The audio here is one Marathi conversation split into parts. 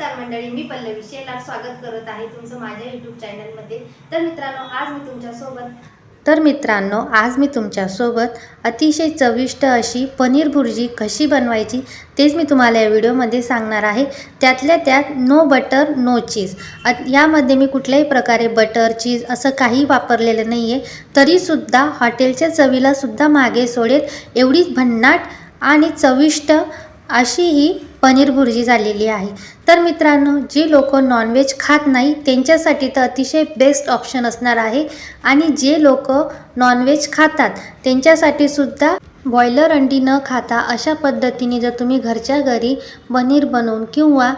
नमस्कार मंडळी मी पल्लवी शेलार स्वागत करत आहे तुमचं माझ्या यूट्यूब चॅनलमध्ये तर मित्रांनो आज मी तुमच्यासोबत तर मित्रांनो आज मी तुमच्यासोबत अतिशय चविष्ट अशी पनीर भुर्जी कशी बनवायची तेच मी तुम्हाला या व्हिडिओमध्ये सांगणार आहे. त्यातल्या त्यात नो बटर नो चीज यामध्ये मी कुठल्याही प्रकारे बटर चीज असं काही वापरलेलं नाही आहे तरीसुद्धा हॉटेलच्या चवीलासुद्धा मागे सोडेल एवढी भन्नाट आणि चविष्ट अशी ही पनीर भुर्जी झालेली आहे. तर मित्रांनो जी लोक नॉनव्हेज खात नाही त्यांच्यासाठी तर अतिशय बेस्ट ऑप्शन असणार आहे. आणि जे लोक नॉनव्हेज खातात त्यांच्यासाठी सुद्धा बॉयलर अंडी न खाता अशा पद्धतीने जर तुम्ही घरच्या घरी पनीर बनवून किंवा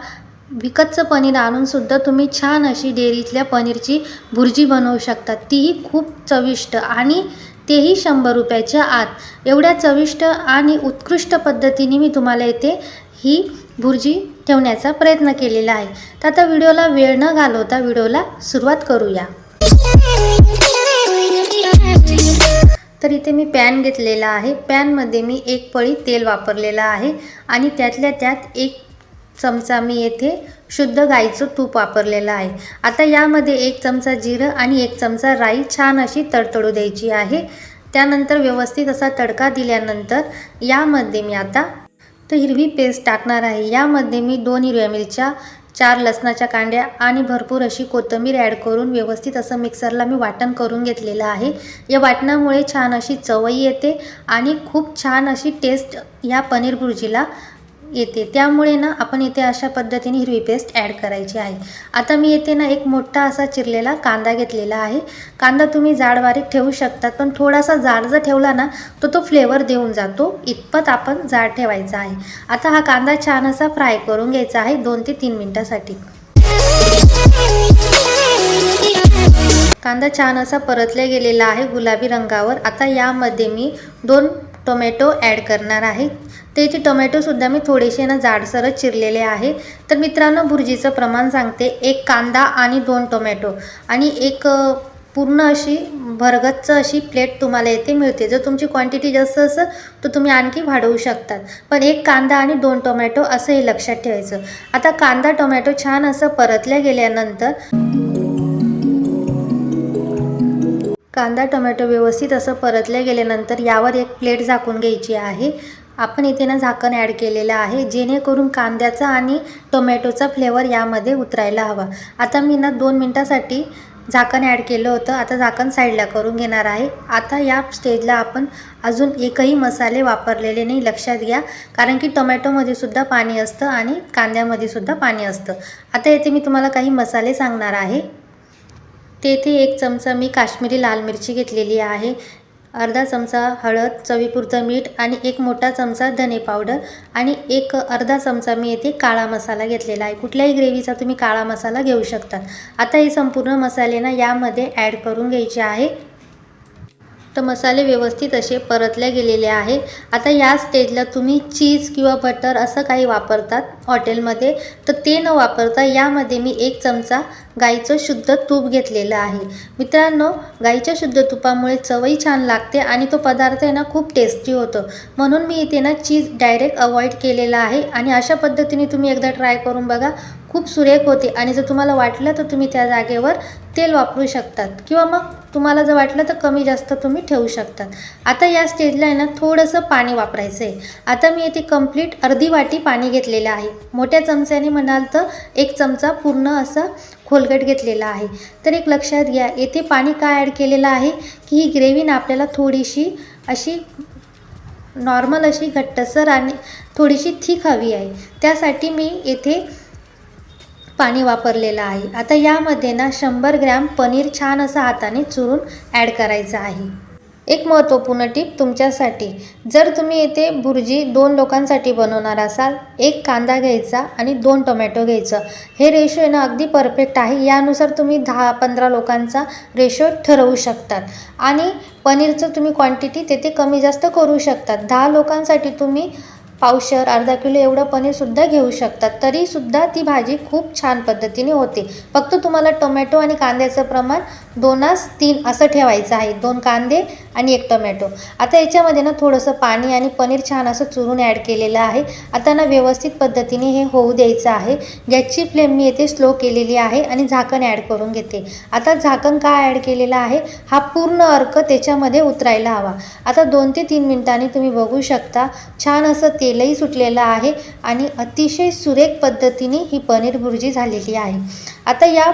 विकतचं पनीर आणूनसुद्धा तुम्ही छान अशी डेअरीतल्या पनीरची भुर्जी बनवू शकता. तीही खूप चविष्ट आणि तेही शंभर रुपयाच्या आत. एवढ्या चविष्ट आणि उत्कृष्ट पद्धतीने मी तुम्हाला येथे ही भुर्जी ठेवण्याचा प्रयत्न केलेला आहे. तर आता व्हिडिओला वेळ न घालवता व्हिडिओला सुरुवात करूया. तर इथे मी पॅन घेतलेला आहे. पॅनमध्ये मी एक पळी तेल वापरलेलं आहे आणि त्यातल्या त्यात एक चमचा मी येथे शुद्ध गाईचं तूप वापरलेलं आहे. आता यामध्ये एक चमचा जिरं आणि एक चमचा राई छान अशी तडतडू द्यायची आहे. त्यानंतर व्यवस्थित असा तडका दिल्यानंतर यामध्ये मी आता तर हिरवी पेस्ट टाकणार आहे. यामध्ये मी दोन हिरव्या मिरच्या चार लसणाच्या कांड्या आणि भरपूर अशी कोथिंबीर ॲड करून व्यवस्थित असं मिक्सरला मी वाटण करून घेतलेलं आहे. या वाटणामुळे छान अशी चवई येते आणि खूप छान अशी टेस्ट ह्या पनीर भुर्जीला येते. त्यामुळे ना आपण इथे अशा पद्धतीने हिरवी पेस्ट ॲड करायची आहे. आता मी येथे ना एक मोठा असा चिरलेला कांदा घेतलेला आहे. कांदा तुम्ही जाड बारीक ठेवू शकतात पण थोडासा जाड जर ठेवला ना तो तो फ्लेवर देऊन जातो. इतपत आपण जाड ठेवायचा आहे. आता हा कांदा छान असा फ्राय करून घ्यायचा आहे दोन ते तीन मिनटासाठी. कांदा छान असा परतला गेलेला आहे गुलाबी रंगावर. आता यामध्ये मी दोन टोमॅटो ॲड करणार आहे. ते टोमॅटोसुद्धा मी थोडेसे ना जाडसरच चिरलेले आहे. तर मित्रांनो भुर्जीचं प्रमाण सांगते. एक कांदा आणि दोन टोमॅटो. आणि एक पूर्ण अशी भरगच्च अशी प्लेट तुम्हाला येथे मिळते. जर तुमची क्वांटिटी जास्त असेल तर तुम्ही आणखी वाढवू शकतात. पण एक कांदा आणि दोन टोमॅटो असं हे लक्षात ठेवायचं. आता कांदा टोमॅटो छान असं परतल्या गेल्यानंतर कांदा टोमॅटो व्यवस्थित असं परतल्या गेल्यानंतर यावर एक प्लेट झाकून घ्यायची आहे. आपण इथे ना झाकण ॲड केलेलं आहे जेणेकरून कांद्याचा आणि टोमॅटोचा फ्लेवर यामध्ये उतरायला हवा. आता मी ना दोन मिनटासाठी झाकण ॲड केलं होतं आता झाकण साईडला करून घेणार आहे. आता या स्टेजला आपण अजून एकही मसाले वापरलेले नाही लक्षात घ्या कारण की टोमॅटोमध्ये सुद्धा पाणी असतं आणि कांद्यामध्ये सुद्धा पाणी असतं. आता येथे मी तुम्हाला काही मसाले सांगणार आहे. तेथे एक चमचा मी काश्मीरी लाल मिरची घेतलेली आहे. अर्धा चमचा हळद चवीपुरतं मीठ आणि एक मोठा चमचा धने पावडर आणि एक अर्धा चमचा मी येथे काळा मसाला घेतलेला आहे. कुठल्याही ग्रेव्हीचा तुम्ही काळा मसाला घेऊ शकता. आता हे संपूर्ण मसाले ना यामध्ये ॲड करून घ्यायचे आहे. तर मसाले व्यवस्थित असे परतले गेलेले आहे आता या स्टेजला तुम्ही चीज किंवा बटर असं काही वापरतात हॉटेलमध्ये तर ते न वापरता यामध्ये मी एक चमचा गाईचं शुद्ध तूप घेतलेलं आहे. मित्रांनो गाईच्या शुद्ध तुपामुळे चवही छान लागते आणि तो पदार्थ आहे ना खूप टेस्टी होतो. म्हणून मी इथे ना चीज डायरेक्ट अवॉइड केलेला आहे आणि अशा पद्धतीने तुम्ही एकदा ट्राय करून बघा. खूप सुरेख होते. आणि जर तुम्हाला वाटलं तर तुम्ही त्या जागेवर तेल वापरू शकतात. किंवा मग तुम्हाला जर वाटलं तर कमी जास्त तुम्ही ठेवू शकतात. आता या स्टेजला आहे ना थोडंसं पाणी वापरायचं आहे आता मी येथे कंप्लीट अर्धी वाटी पाणी घेतलेलं आहे. मोठ्या चमच्याने म्हणाल तर एक चमचा पूर्ण असं खोलगट घेतलेला आहे. तर एक लक्षात घ्या येथे पाणी काय ॲड केलेलं आहे? की ही ग्रेव्ही ना आपल्याला थोडीशी अशी नॉर्मल अशी घट्टसर आणि थोडीशी थिक हवी आहे. त्यासाठी मी येथे पाणी वापरलेलं आहे. आता यामध्ये ना शंभर ग्रॅम पनीर छान असं हाताने चुरून ॲड करायचं आहे. एक महत्त्वपूर्ण टीप तुमच्यासाठी जर तुम्ही येथे भुर्जी दोन लोकांसाठी बनवणार असाल एक कांदा घ्यायचा आणि दोन टोमॅटो घ्यायचं हे रेशो आहे ना अगदी परफेक्ट आहे. यानुसार तुम्ही दहा पंधरा लोकांचा रेशो ठरवू शकतात. आणि पनीरचं तुम्ही क्वांटिटी तेथे कमी जास्त करू शकतात. दहा लोकांसाठी तुम्ही पावशर अर्धा किलो एवढं पनीरसुद्धा घेऊ शकतात तरीसुद्धा ती भाजी खूप छान पद्धतीने होते. फक्त तुम्हाला टोमॅटो आणि कांद्याचं प्रमाण दोनास तीन असं ठेवायचं आहे. दोन कांदे आणि एक टोमॅटो. आता याच्यामध्ये ना थोडंसं पाणी आणि पनीर छान असं चुरून ॲड केलेलं आहे. आता ना व्यवस्थित पद्धतीने हे होऊ द्यायचं आहे. गॅसची फ्लेम मी येथे स्लो केलेली आहे आणि झाकण ॲड करून घेते. आता झाकण का ॲड केलेलं आहे? हा पूर्ण अर्क त्याच्यामध्ये उतरायला हवा. आता दोन ते तीन मिनिटांनी तुम्ही बघू शकता. छान असं तेलही सुटलेलं आहे आणि अतिशय सुरेख पद्धतीने ही पनीर भुर्जी झालेली आहे. आता या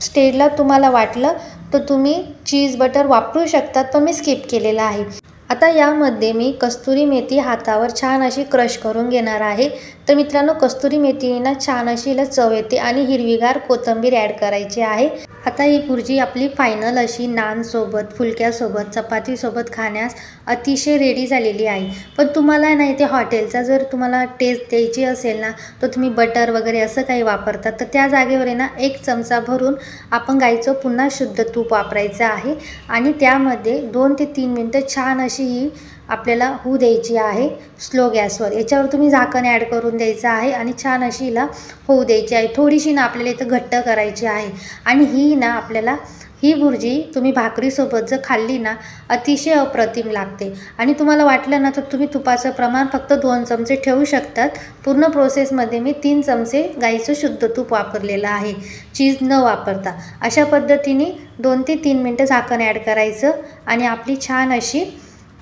स्टेजला तुम्हाला वाटलं तर तुम्ही चीज बटर वापरू शकतात पण मी स्किप केलेलं आहे. आता यामध्ये मी कस्तुरी मेथी हातावर छान अशी क्रश करून घेणार आहे. तर मित्रांनो कस्तुरी मेथीने ना छान अशी हिला चव येते आणि हिरवीगार कोथिंबीर ॲड करायची आहे. आता ही भुर्जी आपली फायनल अशी नानसोबत फुलक्यासोबत चपातीसोबत खाण्यास अतिशय रेडी झालेली आहे. पण तुम्हाला नाही ते हॉटेलचा जर तुम्हाला टेस्ट द्यायची असेल ना तर तुम्ही बटर वगैरे असं काही वापरतात तर त्या जागेवर आहे ना एक चमचा भरून आपण गाईचं पुन्हा शुद्ध तूप वापरायचं आहे. आणि त्यामध्ये दोन ते तीन मिनटं छान अशी ही आपल्याला होऊ द्यायची आहे स्लो गॅसवर. याच्यावर तुम्ही झाकण ॲड करून द्यायचं आहे आणि छान अशी हिला होऊ द्यायची आहे. थोडीशी ना आपल्याला इथं घट्ट करायची आहे. आणि ही ना आपल्याला ही भुर्जी तुम्ही भाकरीसोबत जर खाल्ली ना अतिशय अप्रतिम लागते. आणि तुम्हाला वाटलं ना तर तुम्ही तुपाचं प्रमाण फक्त दोन चमचे ठेवू शकतात. पूर्ण प्रोसेसमध्ये मी तीन चमचे गाईचं शुद्ध तूप वापरलेलं आहे. चीज न वापरता. अशा पद्धतीने दोन ते तीन मिनटं झाकण ॲड करायचं आणि आपली छान अशी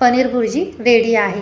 पनीर भुर्जी रेडी आहे.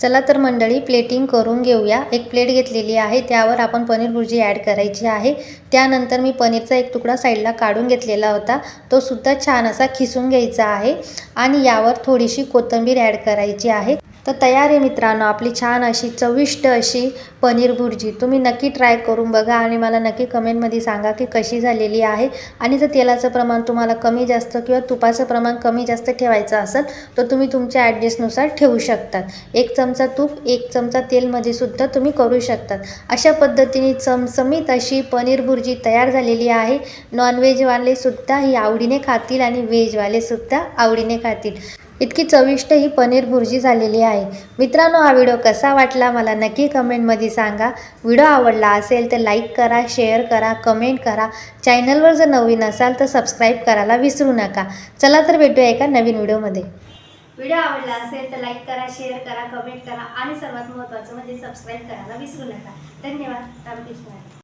चला तर मंडळी प्लेटिंग करून घेऊया. एक प्लेट घेतलेली आहे त्यावर आपण पनीर भुर्जी ॲड करायची आहे. त्यानंतर मी पनीरचा एक तुकडा साईडला काढून घेतलेला होता. तो सुद्धा छान असा खिसून घ्यायचा आहे. आणि यावर थोडीशी कोथिंबीर ॲड करायची आहे. तर तयार आहे मित्रांनो आपली छान अशी चविष्ट अशी पनीर भुर्जी. तुम्ही नक्की ट्राय करून बघा आणि मला नक्की कमेंटमध्ये सांगा की कशी झालेली आहे. आणि जर तेलाचं प्रमाण तुम्हाला कमी जास्त किंवा तुपाचं प्रमाण कमी जास्त ठेवायचं असेल तर तुम्ही तुमच्या ॲडजस्टनुसार ठेवू शकतात. एक चमचा तूप एक चमचा तेलमध्ये सुद्धा तुम्ही करू शकतात. अशा पद्धतीने चमचमीत अशी पनीर भुर्जी तयार झालेली आहे. नॉनव्हेजवाले सुद्धा ही आवडीने खातील आणि व्हेजवाले सुद्धा आवडीने खातील. इतकी चविष्ट ही पनीर भुर्जी झालेली आहे. मित्रांनो हा व्हिडिओ कसा वाटला मला नक्की कमेंटमध्ये सांगा. व्हिडिओ आवडला असेल तर लाईक करा शेअर करा कमेंट करा. चॅनलवर जर नवीन असाल तर सबस्क्राईब करायला विसरू नका. चला तर भेटूया एका नवीन व्हिडिओमध्ये. व्हिडिओ आवडला असेल तर लाईक करा शेअर करा कमेंट करा आणि सर्वात महत्त्वाचं म्हणजे सबस्क्राईब करायला विसरू नका. धन्यवाद. रामकृष्ण.